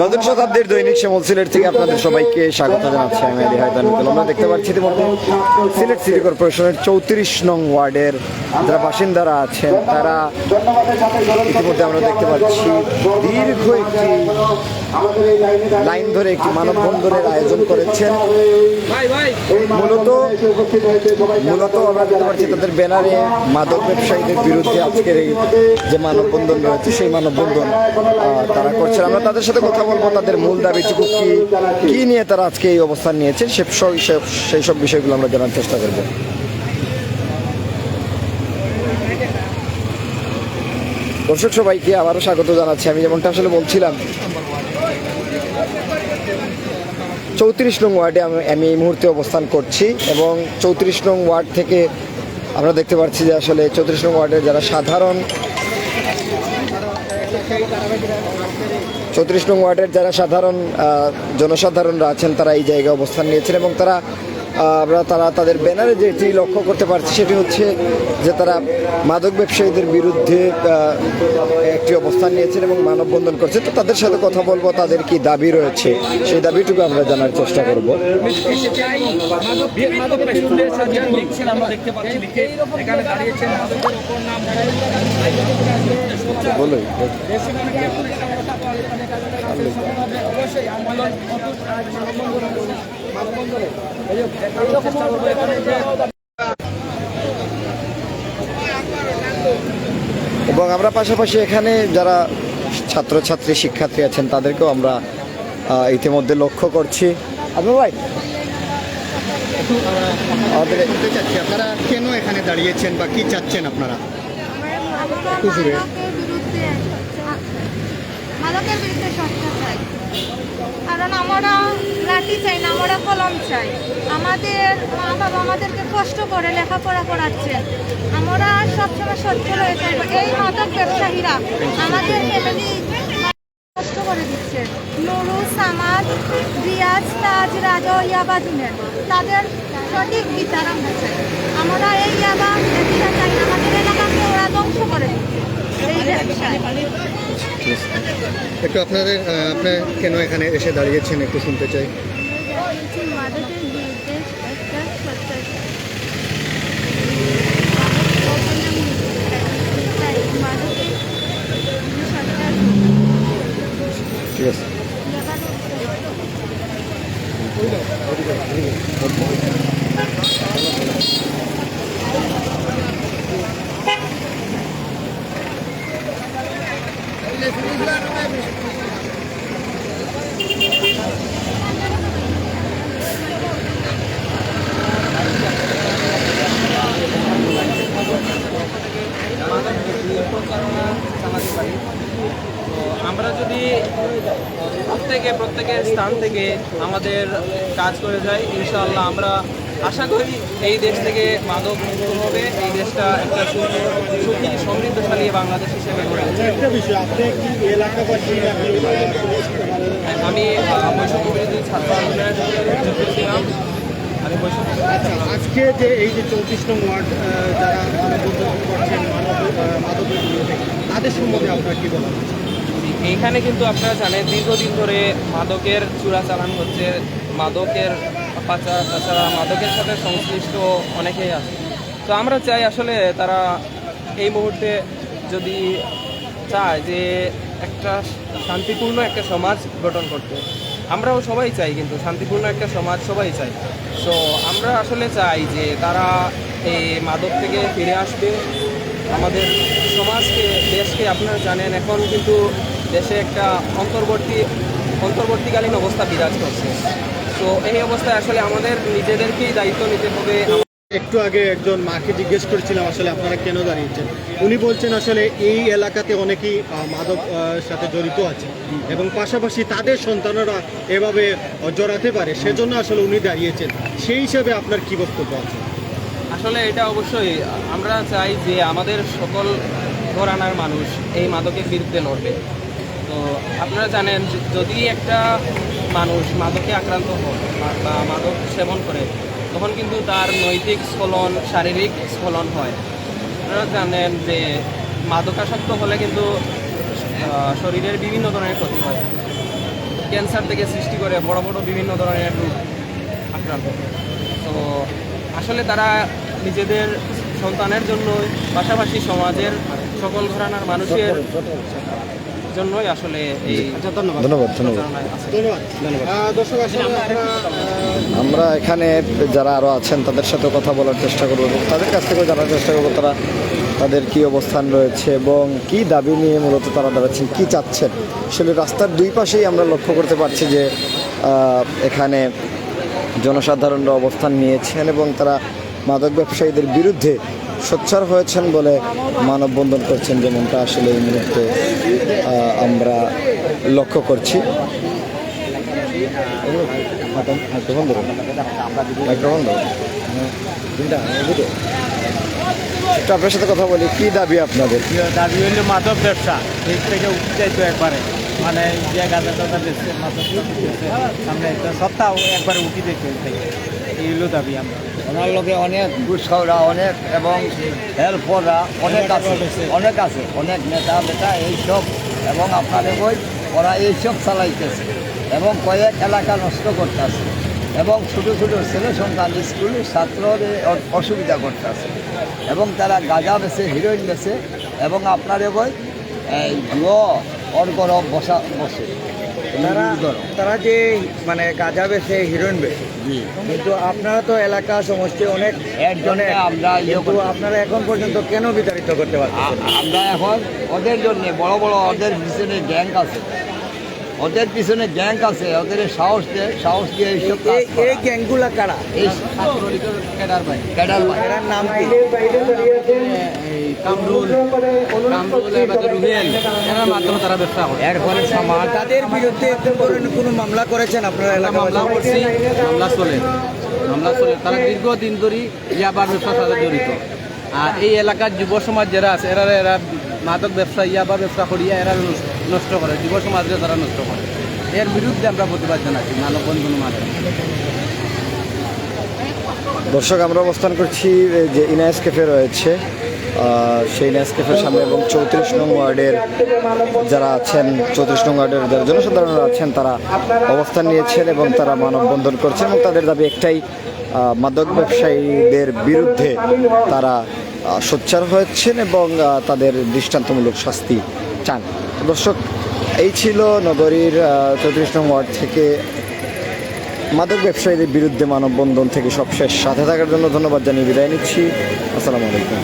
নতুন শতাব্দীর দৈনিক শ্যামল সিলেট থেকে আপনাদের সবাইকে স্বাগত জানাচ্ছি। আমি আলী হায়দানুদ্দিন আমরা দেখতে পাচ্ছি ইতিমধ্যে সিলেট সিটি কর্পোরেশনের চৌত্রিশ নং ওয়ার্ডের যারা বাসিন্দারা আছেন, তারা ইতিমধ্যে আমরা দেখতে পাচ্ছি দীর্ঘ একটি লাইন ধরে একটি মানববন্ধনের আয়োজন করেছেন। মূলত মূলত আমরা দেখতে পাচ্ছি তাদের ব্যানারে মাদক ব্যবসায়ীদের বিরুদ্ধে আজকের এই যে মানববন্ধন রয়েছে, সেই মানববন্ধন তারা করছেন আমরা তাদের সাথে কথা বলব, তাদের মূল দাবিটুকু কি কি নিয়ে তারা আজকে এই অবস্থান নিয়েছেন, সে সেই সব বিষয়গুলো আমরা জানার চেষ্টা করব। দর্শক সবাইকে আবারও স্বাগত জানাচ্ছি। আমি যেমনটা আসলে বলছিলাম, চৌত্রিশ নং ওয়ার্ডে আমি এই মুহূর্তে অবস্থান করছি এবং চৌত্রিশ নং ওয়ার্ড থেকে আমরা দেখতে পাচ্ছি যে আসলে চৌত্রিশ নং ওয়ার্ডের যারা সাধারণ চৌত্রিশ নং ওয়ার্ডের যারা সাধারণ জনসাধারণরা আছেন তারা এই জায়গায় অবস্থান নিয়েছেন এবং তারা আমরা তারা তাদের ব্যানারে যেটি লক্ষ্য করতে পারছি সেটি হচ্ছে যে তারা মাদক ব্যবসায়ীদের বিরুদ্ধে একটি অবস্থান নিয়েছেন এবং মানববন্ধন করছে। তো তাদের সাথে কথা বলব, তাদের কি দাবি রয়েছে সেই দাবিটুকু আমরা জানার চেষ্টা করব। অবশ্যই আন্দোলন এবং আমরা পাশাপাশি এখানে যারা ছাত্রছাত্রী শিক্ষার্থী আছেন তাদেরকেও আমরা ইতিমধ্যে লক্ষ্য করছি। আপনি ভাই। আমাদের আপনারা কেন এখানে দাঁড়িয়েছেন বা কি চাচ্ছেন আপনারা? মাদকের বিরুদ্ধে সরকার চাই কারণ আমরা লাঠি চাই না, আমরা কলম চাই। আমাদের মা বাবা আমাদেরকে কষ্ট করে লেখাপড়া করাচ্ছেন আমরা সবসময় সচ্ছল হয়ে থাকব। এই মাদক ব্যবসায়ীরা আমাদের কষ্ট করে দিচ্ছে। নুরু সামাদ, রিয়াজ তাজ, রাজা ইয়াবাদুনের তাদের সঠিক বিচার চাই। আমরা এই ইয়াবা চাই আমাদের এলাকাকে ওরা ধ্বংস করে এই ব্যবসায়। একটু আপনাদের আহ, আপনি কেন এখানে এসে দাঁড়িয়েছেন একটু শুনতে চাই। ঠিক আছে। আমরা যদি প্রত্যেকে প্রত্যেকের স্থান থেকে আমাদের কাজ করে যাই ইনশাআল্লাহ আমরা আশা করি এই দেশ থেকে মাদক মুক্ত হবে। এই দেশটা একটা সুখী সমৃদ্ধশালী বাংলাদেশ হিসেবে গড়ে এলাকাবাসী আমি বৈষম্য বিরোধী ছাত্র আন্দোলনের যুক্ত ছিলাম। আমি বৈষম্য আচ্ছা আজকে যে এই যে চৌত্রিশ নং ওয়ার্ড যারা করছেন বিরুদ্ধে তাদের সম্বন্ধে আপনার কি বলা? এইখানে কিন্তু আপনারা জানেন দীর্ঘদিন ধরে মাদকের চূড়াচালান হচ্ছে। মাদকের পাচার তাছাড়া মাদকের সাথে সংশ্লিষ্ট অনেকেই আছে। তো আমরা চাই আসলে তারা এই মুহূর্তে যদি চায় যে একটা শান্তিপূর্ণ একটা সমাজ গঠন করতে। আমরাও সবাই চাই কিন্তু শান্তিপূর্ণ একটা সমাজ সবাই চাই তো আমরা আসলে চাই যে তারা এই মাদক থেকে ফিরে আসবে। আমাদের সমাজকে, দেশকে আপনারা জানেন, এখন কিন্তু দেশে একটা অন্তর্বর্তী, অন্তর্বর্তীকালীন অবস্থা বিরাজ করছে। তো এই অবস্থায় আসলে আমাদের নিজেদেরকেই দায়িত্ব নিতে হবে। একটু আগে একজন মাকে জিজ্ঞেস করেছিলাম আসলে আপনারা কেন দাঁড়িয়েছেন? উনি বলছেন আসলে এই এলাকাতে অনেকেই মাদক সাথে জড়িত আছে এবং পাশাপাশি তাদের সন্তানরা এভাবে জড়াতে পারে সেজন্য আসলে উনি দাঁড়িয়েছেন। সেই হিসাবে আপনার কি বক্তব্য আছে? আসলে এটা অবশ্যই আমরা চাই যে আমাদের সকল ঘরানার মানুষ এই মাদকের বিরুদ্ধে লড়বে। তো আপনারা জানেন যদি একটা মানুষ মাদকে আক্রান্ত হয় বা- মাদক সেবন করে, তখন কিন্তু তার নৈতিক স্খলন, শারীরিক স্খলন হয়। আপনারা জানেন যে মাদকাসক্ত হলে কিন্তু শরীরের বিভিন্ন ধরনের ক্ষতি হয়। ক্যান্সার থেকে সৃষ্টি করে বড় বড় বিভিন্ন ধরনের রোগ আক্রান্ত তো আসলে তারা নিজেদের সন্তানের জন্য পাশাপাশি সমাজের সকল ঘরানার মানুষের জন্যই আসলে এই আচ্ছা ধন্যবাদ। ধন্যবাদ দর্শক আমরা এখানে যারা আরও আছেন তাদের সাথে কথা বলার চেষ্টা করব এবং তাদের কাছ থেকে জানার চেষ্টা করব তারা তাদের কি অবস্থান রয়েছে এবং কি দাবি নিয়ে মূলত তারা দাঁড়াচ্ছেন কি চাচ্ছেন। আসলে রাস্তার দুই পাশেই আমরা লক্ষ্য করতে পারছি যে এখানে জনসাধারণরা অবস্থান নিয়েছেন এবং তারা মাদক ব্যবসায়ীদের বিরুদ্ধে সোচ্চার হয়েছেন বলে মানববন্ধন করছেন যেমনটা আসলে এই মুহূর্তে আমরা লক্ষ্য করছি। আপনার সাথে কথা বলি, কি দাবি আপনাদের? দাবি হইলে মাদক ব্যবসা। এই থেকে উঠে একবারে মানে আমরা সপ্তাহ একবারে উঠি এই এই হলো দাবি আমরা। ওনার লোকে অনেক ঘুষখাওরা অনেক এবং হেল্পররা অনেক আছে অনেক আছে অনেক নেতা বেটা এইসব এবং আপনাদের বই ওরা এইসব চালাইতেছে এবং কয়েক এলাকা নষ্ট করতেছে এবং ছোটো ছোটো ছেলে সন্তান স্কুলের ছাত্রদের অসুবিধা করতেছে এবং তারা গাঁজা বেছে হিরোইন বেছে এবং আপনাদের বই এই জুয়ো অর্গর বসা বসে। তারা। তারা যে মানে গাঁজা বেছে হিরোইন বেছে কিন্তু আপনারা তো এলাকা সমষ্টি অনেক একজনে আমরা ইয়ে কিন্তু আপনারা এখন পর্যন্ত কেন বিতাড়িত করতে পারছেন আমরা এখন ওদের জন্য বড় বড় ওদের পিছনে গ্যাং আছে। ওদের পিছনে গ্যাং আছে ওদের সাহস দিয়ে সাহস দিয়ে এইসব এই গ্যাংগুলা কারা। এই ক্যাডার ভাই। এরার নাম কি? কামরুল। কামরুল রুহেল এনার মাধ্যমে তারা ব্যবসা করে। এরপরে সামার তাদের বিরুদ্ধে কোনো মামলা করেছেন আপনারা এলাকা মামলা করছি মামলা চলে। মামলা চলে। তারা দীর্ঘদিন ধরে ইয়াবার ব্যবসার সাথে জড়িত। আর এই এলাকার যুব সমাজ যারা আছে এরা এরা মাদক ব্যবসা ইয়াবা ব্যবসা করিয়া এরা নষ্ট- করে যুব সমাজকে তারা নষ্ট করে। এর বিরুদ্ধে আমরা প্রতিবাদ জানাচ্ছি, মানব বন্ধুর মাধ্যমে দর্শক, আমরা অবস্থান করছি যে ইনায়েস ক্যাফে রয়েছে। সেই ইনায়েস ক্যাফের সামনে এবং চৌত্রিশ নং ওয়ার্ডের যারা আছেন, চৌত্রিশ নং ওয়ার্ডের যারা জনসাধারণরা আছেন, তারা অবস্থান নিয়েছেন এবং তারা মানববন্ধন করছেন এবং তাদের দাবি একটাই মাদক ব্যবসায়ীদের বিরুদ্ধে তারা সোচ্চার হয়েছেন এবং তাদের দৃষ্টান্তমূলক শাস্তি চান। দর্শক, এই ছিল নগরীর চৌত্রিশ নং ওয়ার্ড থেকে মাদক ব্যবসায়ীদের বিরুদ্ধে মানববন্ধন থেকে সবশেষ সাথে থাকার জন্য ধন্যবাদ জানিয়ে বিদায় নিচ্ছি। আসসালামু আলাইকুম।